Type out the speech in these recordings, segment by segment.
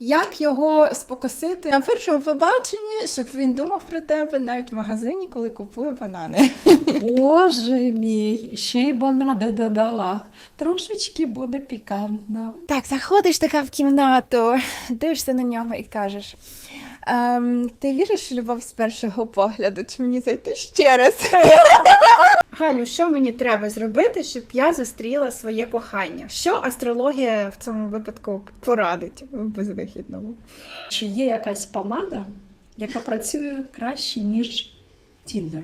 Як його спокусити на першому побаченні, щоб він думав про тебе навіть в магазині, коли купує банани. Боже мій, ще й банани додала. Трошечки буде пікантно. Так, заходиш така в кімнату, дивишся на нього і кажеш. Ем, ти віриш в любов з першого погляду? Чи мені зайти ще раз? Галю, що мені треба зробити, щоб я зустріла своє кохання? Що астрологія в цьому випадку порадить в безвихідному? Чи є якась помада, яка працює краще, ніж Тіндер?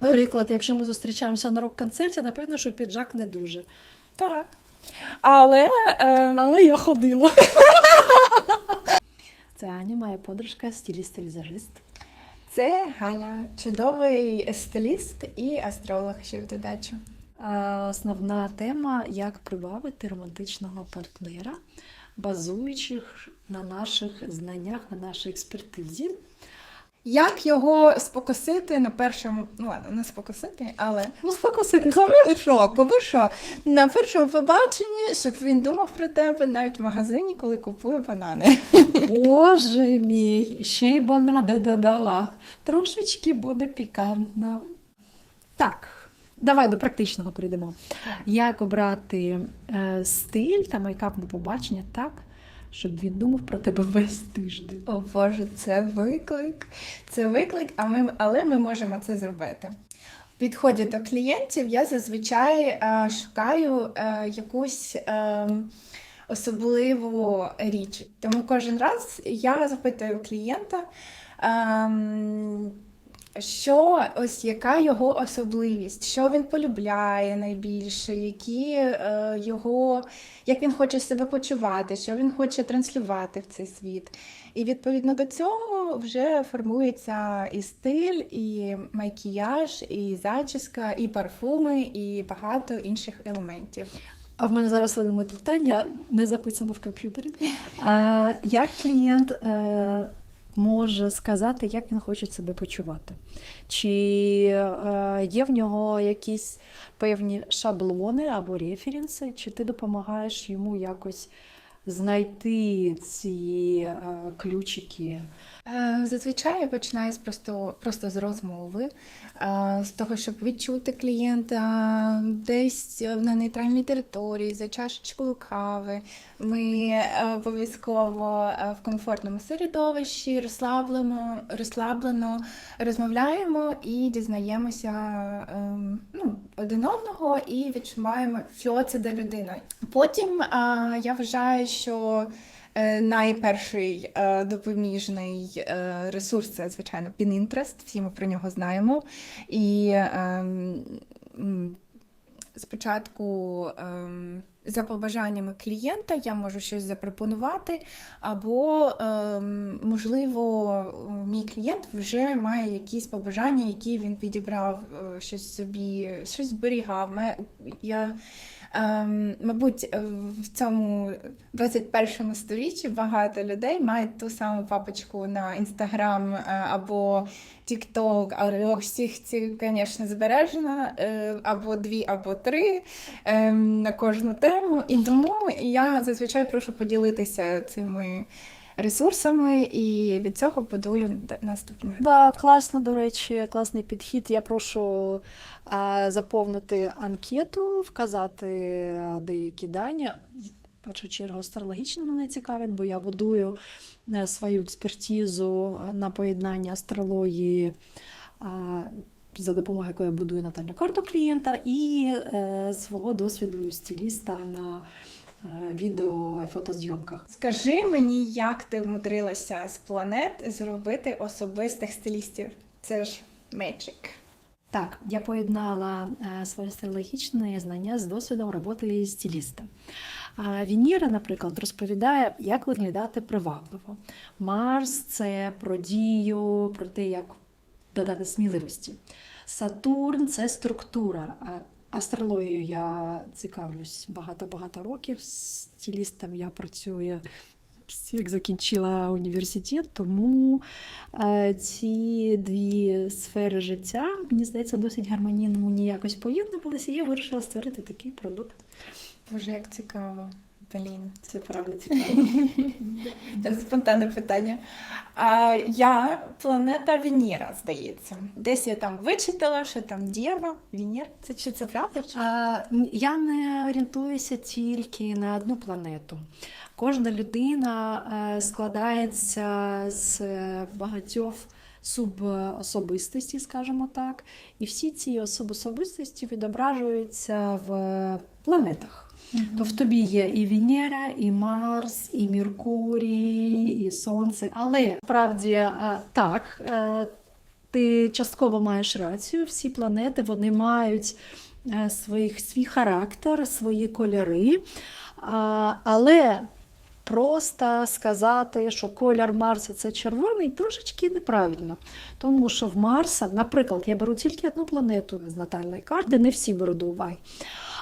Наприклад, якщо ми зустрічаємося на рок-концерті, напевно, що піджак не дуже. Так. Але, ем, Але я ходила. Це Аня, моя подружка, стиліст-візажист. це Галя, чудовий стиліст і астролог ще в додачу. Основна тема як привабити романтичного партнера, базуючих на наших знаннях, на нашій експертизі. Як його спокусити на першому, ну ладно, не спокусити, але Ну, спокусити. що, коли що, на першому побаченні, щоб він думав про тебе навіть в магазині, коли купує банани. Боже мій, ще й банади додала. Трошечки буде пікантно. Так, давай до практичного перейдемо. Як обрати е, стиль та мейкап на побачення так, щоб він думав про тебе весь тиждень. О Боже, це виклик. Це виклик, а ми, але ми можемо це зробити. Підході до клієнтів я зазвичай е, шукаю е, якусь е, особливу річ. Тому кожен раз я запитую клієнта. ем, що ось яка його особливість, що він полюбляє найбільше, які е, його, як він хоче себе почувати, що він хоче транслювати в цей світ. І відповідно до цього вже формується і стиль, і макіяж, і зачіска, і парфуми, і багато інших елементів. А в мене зараз виникло питання, не записано в комп'ютері. Як клієнт е, може сказати, як він хоче себе почувати? Чи е, є в нього якісь певні шаблони або референси, чи ти допомагаєш йому якось знайти ці е, ключики? Е, Зазвичай я починаю з просто, просто з розмови, е, з того, щоб відчути клієнта десь на нейтральній території, за чашечкою кави. Ми е, обов'язково е, в комфортному середовищі, розслаблено, розслаблено розмовляємо і дізнаємося ну, один одного і відчуваємо, що це за людина. Потім е, я вважаю, що Е, Найперший е, допоміжний е, ресурс це, звичайно, Pinterest, всі ми про нього знаємо. І ем, спочатку ем, за побажаннями клієнта я можу щось запропонувати, або, ем, можливо, мій клієнт вже має якісь побажання, які він підібрав, е, щось собі, щось зберігав. Я мабуть, е, в цьому 21 сторіччі багато людей мають ту саму папочку на Інстаграм або Тікток, але всіх ці, звісно, збережено, е, або дві, або три ем, на кожну тему. І тому я зазвичай прошу поділитися цими ресурсами, і від цього будую наступне. Да, класно, до речі, класний підхід. Я прошу а, заповнити анкету, вказати деякі дані. В першу чергу астрологічно мене цікавить, бо я будую е, свою експертизу на поєднання астрології. За допомогою якої я будую натальну карту клієнта і е, свого досвіду стиліста на відео і фотозйомках. Скажи мені, як ти вмудрилася з планет зробити особистих стилістів? Це ж Magic. Так, я поєднала е, своє астрологічне знання з досвідом роботи стиліста. А Венера, наприклад, розповідає, як виглядати привабливо. Марс це про дію, про те, як додати сміливості. Сатурн це структура. Астрологією я цікавлюсь багато-багато років. Стилістом я працюю як закінчила університет, тому е, ці дві сфери життя, мені здається, досить гармонійно мені якось поєднувалися, і я вирішила створити такий продукт. Боже, як цікаво. Полін. Це правда цікаво. Це спонтанне питання. А, я планета Венера, здається. Десь я там вичитала, що там Дєва, Венера. Це чи це правда? А, я не орієнтуюся тільки на одну планету. Кожна людина е, складається з е, багатьох субособистостей, скажімо так, і всі ці субособистості відображуються в планетах. То в тобі є і Венера, і Марс, і Меркурій, і Сонце. Але справді е, так, е, ти частково маєш рацію. Всі планети вони мають е, своїх, свій характер, свої кольори. Але просто сказати, що колір Марса це червоний, трошечки неправильно. Тому що в Марса, наприклад, я беру тільки одну планету з натальної карти, не всі беру до уваги.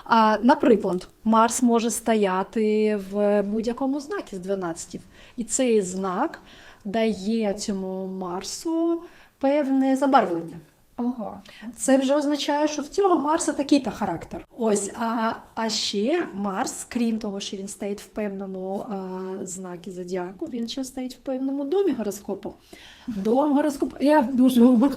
А, наприклад, Марс може стояти в будь-якому знакі з 12. І цей знак дає цьому Марсу певне забарвлення. Ого. Це вже означає, що в цього Марса такий-то характер. Ось, а, а ще Марс, крім того, що він стоїть в певному а, знакі зодіаку, він ще стоїть в певному домі гороскопу. Дом гороскопу. Я дуже глибоко.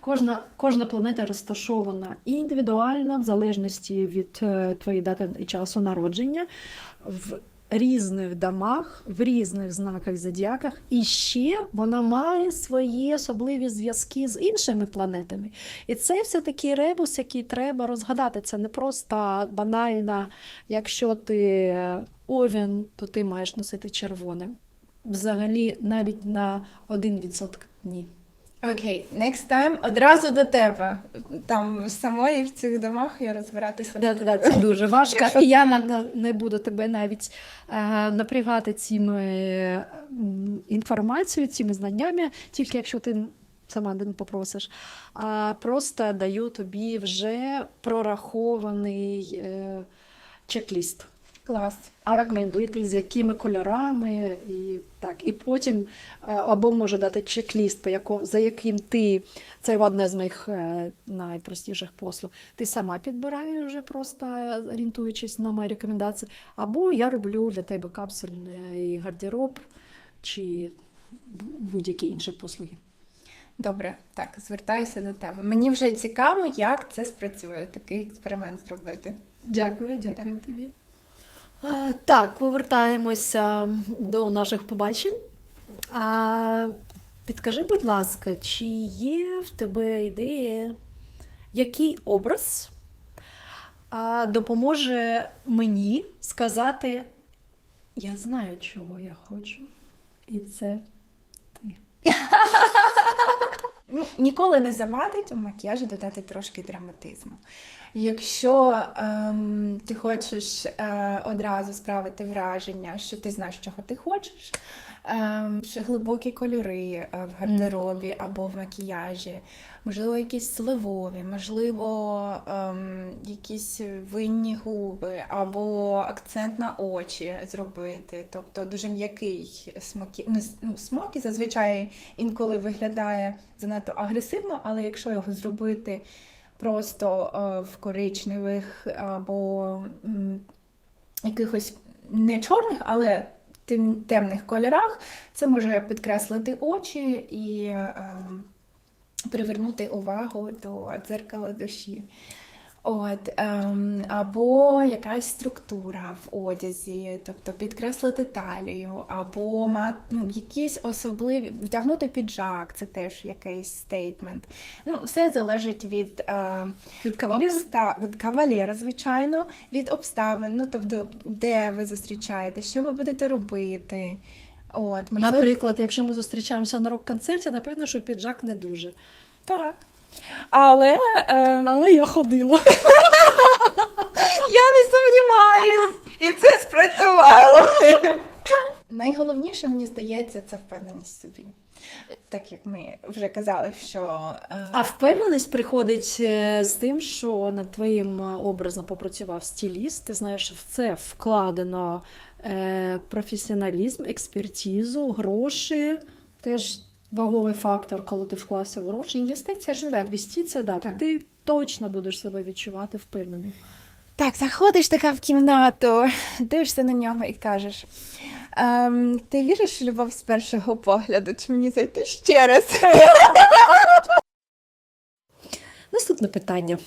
Кожна, кожна планета розташована індивідуально, в залежності від е, твоєї дати і часу народження, в різних домах, в різних знаках зодіаках, і ще вона має свої особливі зв'язки з іншими планетами. І це все такий ребус, який треба розгадати. Це не просто банально, якщо ти овен, то ти маєш носити червоне. Взагалі, навіть на 1% ні. Окей, next time одразу до тебе. Там самої в цих домах я розбиратися. Да, да, це дуже важко. І я на- не буду тебе навіть е, напрягати цими м, інформацією, цими знаннями, тільки якщо ти сама не попросиш. А просто даю тобі вже прорахований е, чек-ліст. Клас. А рекомендуєте, з якими кольорами, і так. І потім е, або може дати чек-ліст, по якому, за яким ти, це одне з моїх е, найпростіших послуг, ти сама підбираєш вже просто е, орієнтуючись на мої рекомендації, або я роблю для тебе капсульний гардероб чи будь-які інші послуги. Добре, так, звертаюся до тебе. Мені вже цікаво, як це спрацює, такий експеримент зробити. Дякую, дякую тобі. Е, Так, повертаємося до наших побачень. Підкажи, будь ласка, чи є в тебе ідея, який образ допоможе мені сказати, я знаю, чого я хочу, і це ти. Ну, ніколи не завадить у макіяжі додати трошки драматизму. Якщо ем, ти хочеш е, одразу справити враження, що ти знаєш, чого ти хочеш, ем, глибокі кольори е, в гардеробі або в макіяжі, можливо, якісь сливові, можливо, ем, якісь винні губи, або акцент на очі зробити. Тобто дуже м'який смокі. Ну, ну, смокі зазвичай інколи виглядає занадто агресивно, але якщо його зробити просто е, в коричневих або м, якихось не чорних, але темних кольорах, це може підкреслити очі і ем, привернути увагу до дзеркала душі. От, ем, або якась структура в одязі, тобто підкреслити талію, або мати ну, якісь особливі вдягнути піджак, це теж якийсь стейтмент. Ну, все залежить від, е, Від кавалера? обста- від кавалера, звичайно, від обставин, ну тобто, де ви зустрічаєте, що ви будете робити. От, можливо, Наприклад, якщо ми зустрічаємося на рок-концерті, напевно, що піджак не дуже. так. Але, е, Але я ходила. Я не сумніваюся, і це спрацювало. Найголовніше, мені здається, це впевненість в собі. Так як ми вже казали, що е, А впевненість приходить е, з тим, що над твоїм е, образом попрацював стиліст. Ти знаєш, що в це вкладено професіоналізм, експертизу, гроші. Теж ваговий фактор, коли ти вклався в гроші. Інвестиція живе, інвестиція, да, ти точно будеш себе відчувати впевненим. Так, заходиш така в кімнату, дивишся на нього і кажеш. Ем, ти віриш в любов з першого погляду? Чи мені зайти ще раз? Наступне питання.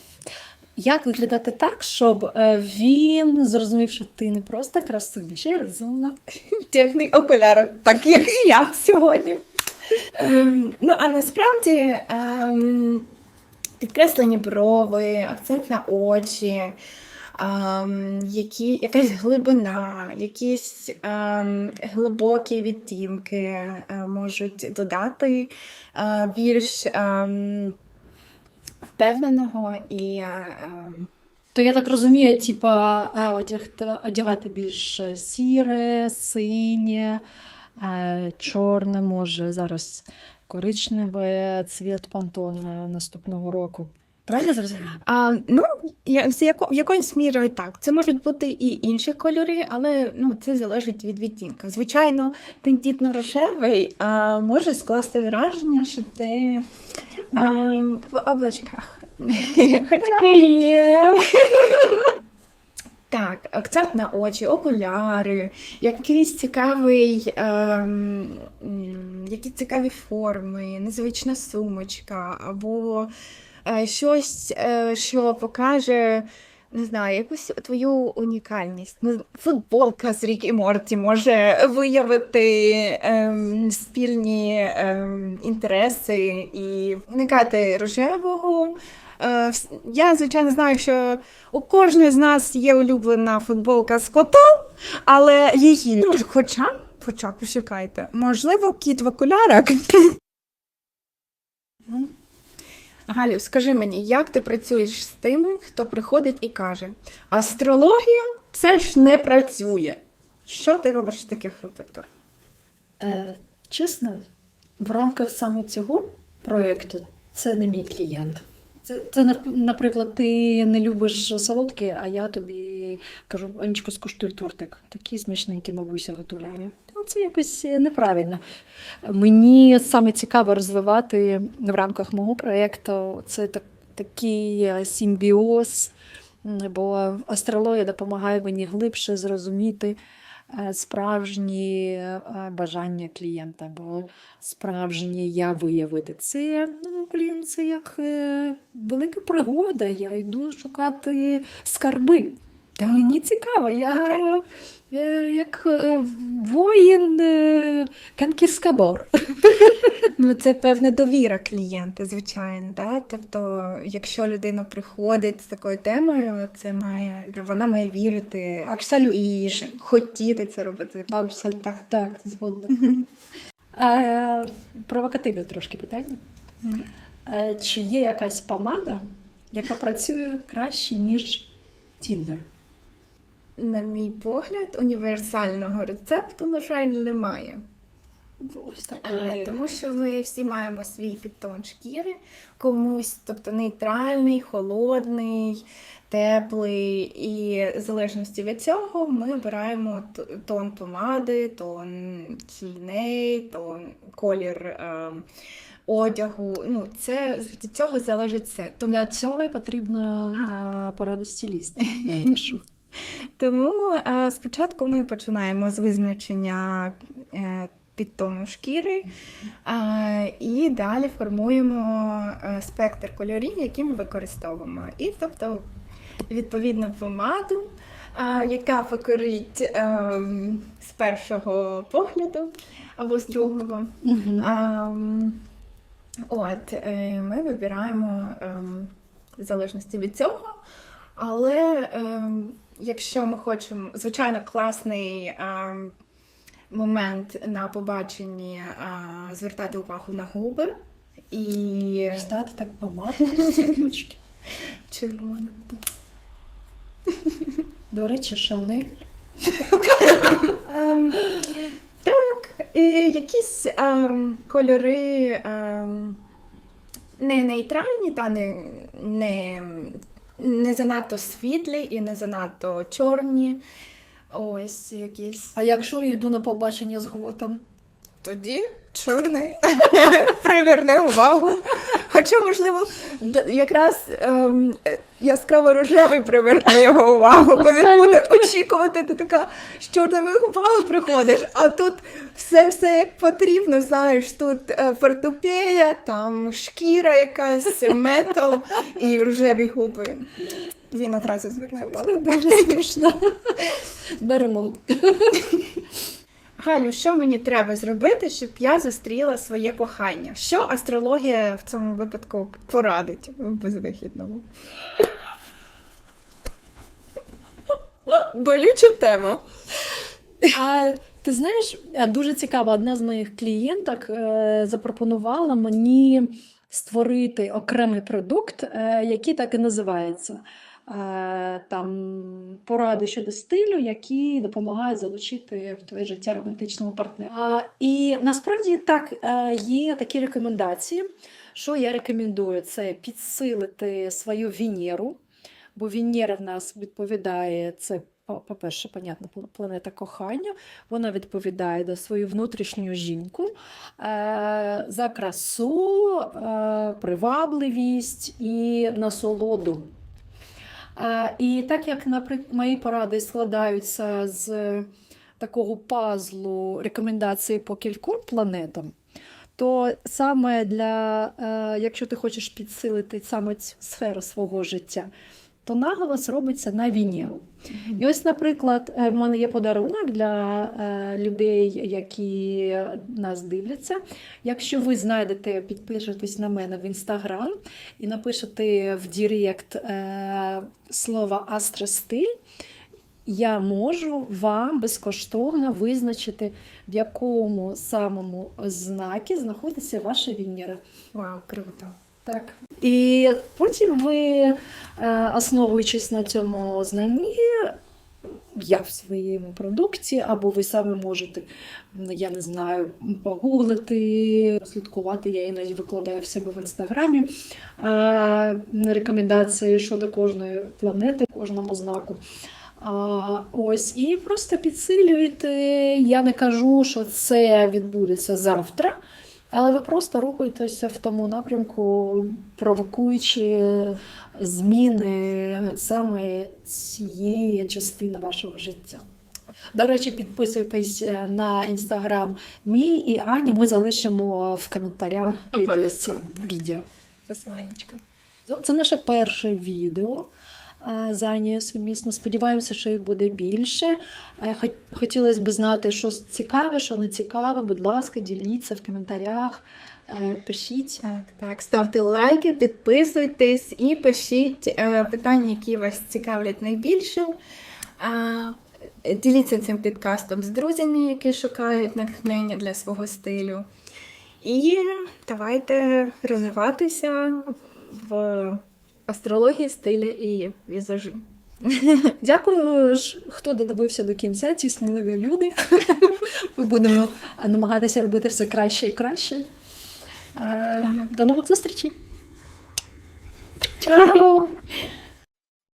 Як виглядати так, щоб е, він зрозумів, що ти не просто красива, ще й розумна? Вдягни окуляри, так як і я сьогодні. Ем, ну, а насправді ем, підкреслені брови, акцент на очі, ем, якась глибина, якісь глибокі відтінки е, можуть додати е, більш впевненого і То я так розумію, типа е, одягати більш сіре, синє, чорне, може зараз коричневе цвіт пантон наступного року. Правильно зрозуміло? А, ну, я, з яко, якоюсь мірою так. Це можуть бути і інші кольори, але ну, це залежить від відтінка. Звичайно, тендітно рожевий а, може скласти враження, що ти а, в облачках. Так, акцент на очі, окуляри, якийсь цікавий, ем, м, якісь цікаві форми, незвична сумочка, або е, щось, е, що покаже, не знаю, якусь твою унікальність. Ну, Футболка з Рік і Морті може виявити ем, спільні ем, інтереси і уникати рожевого. Е, Я, звичайно, знаю, що у кожної з нас є улюблена футболка з котом, але її, ну, хоча, хоча, почекайте, можливо, кіт в окулярах. Ну, Галю, скажи мені, як ти працюєш з тими, хто приходить і каже: астрологія це ж не працює. Що ти робиш в таких випадках? Е, чесно, в рамках саме цього проєкту це не мій клієнт. Це, це, наприклад, ти не любиш солодке, а я тобі кажу, Анечко, скуштуй тортик. Такий смачненький бабуся готує. Це якось неправильно. Мені саме цікаво розвивати в рамках мого проєкту це так, такий симбіоз, бо астрологія допомагає мені глибше зрозуміти справжні е, бажання клієнта, бо справжнє я виявити. Це, ну, блін, це як е, велика пригода. Я йду шукати скарби. Та мені цікаво, я е, як е, воїн е, Канкіскабор. Ну, це певна довіра клієнта, звичайно. Да? Тобто, якщо людина приходить з такою темою, це має вона має вірити Абсолютно. і хотіти це робити. Абсолютно. Так, так, згодна. Е, Провокативне трошки питання. Е, Чи є якась помада, яка працює краще, ніж Тіндер? На мій погляд, універсального рецепту, на жаль, немає. Ось так. Е, Тому що ми всі маємо свій підтон шкіри, комусь, тобто нейтральний, холодний, теплий, і в залежності від цього ми обираємо тон помади, тон тіней, тон колір е, одягу. Ну, це від цього залежить все. Тому Для цього потрібна е, порада стиліста. Тому е, спочатку ми починаємо з визначення е, підтону шкіри, і далі формуємо е, спектр кольорів, які ми використовуємо. І тобто, відповідно, помаду, яка покорить е, з першого погляду або з другого. Ем, От, ми вибираємо ем, в залежності від цього. Але ем, якщо ми хочемо, звичайно, класний ем, момент на побаченні а, звертати увагу на губи і Здати так секундочки. червоно. До речі, Шанель. Ем, так, і якісь ем, кольори ем, не нейтральні, та не, не, не занадто світлі і не занадто чорні. Ось якісь. А якщо я йду на побачення з готом? Тоді чорний приверне увагу. Хоча, можливо, якраз ем, е, яскраво рожевий приверне його увагу, бо він буде очікувати, ти така з чорними губами приходиш, а тут все, все як потрібно, знаєш, тут е, фортепея, там шкіра якась, метал і рожеві губи. Він одразу зверне увагу. Дуже смішно. Беремо. Галю, що мені треба зробити, щоб я зустріла своє кохання? Що астрологія в цьому випадку порадить в безвихідному? Болюча тема. А ти знаєш, е, дуже цікаво, одна з моїх клієнток е, запропонувала мені створити окремий продукт, е, який так і називається. Е, Там поради щодо стилю, які допомагають залучити в твоє життя романтичного партнера. І насправді так е, є такі рекомендації. Що я рекомендую? Це підсилити свою Венеру, бо Венера в нас відповідає це. по- По-перше, понятно, планета кохання. Вона відповідає за свою внутрішню жінку, е, за красу, привабливість і насолоду. І так як наприклад, мої поради складаються з такого пазлу рекомендацій по кільком планетам, то саме для, е, якщо ти хочеш підсилити саме цю сферу свого життя, то наголос робиться на Венеру. І ось, наприклад, е, в мене є подарунок для е, людей, які нас дивляться. Якщо ви знайдете, підпишетесь на мене в інстаграм і напишете в Дірект е, слово астростиль, я можу вам безкоштовно визначити, в якому самому знакі знаходиться ваша Венера. Вау, круто. Так. І потім ви, е, основуючись на цьому знанні, я в своєму продукті, або ви саме можете, я не знаю, погуглити, слідкувати, я іноді викладаю в себе в інстаграмі е, рекомендації щодо кожної планети, кожному знаку. А, ось, і просто підсилюєте. Я не кажу, що це відбудеться завтра. Але ви просто рухаєтеся в тому напрямку, провокуючи зміни саме цієї частини вашого життя. До речі, підписуйтесь на інстаграм мій і Ані. Ми залишимо в коментарях відео. Це наше перше відео з Анією сумісно. Сподіваємося, що їх буде більше. Е, Хотілося б знати, що цікаве, що не цікаве. Будь ласка, діліться в коментарях, е, пишіть. Так, так, ставте лайки, підписуйтесь і пишіть е, питання, які вас цікавлять найбільше. Діліться цим підкастом з друзями, які шукають натхнення для свого стилю. І давайте розвиватися в астрології, стилі і візажі. Дякую, ж, хто додивився до кінця, ці сміливі люди. Ми будемо намагатися робити все краще і краще. Е, До нових зустрічей! Чао!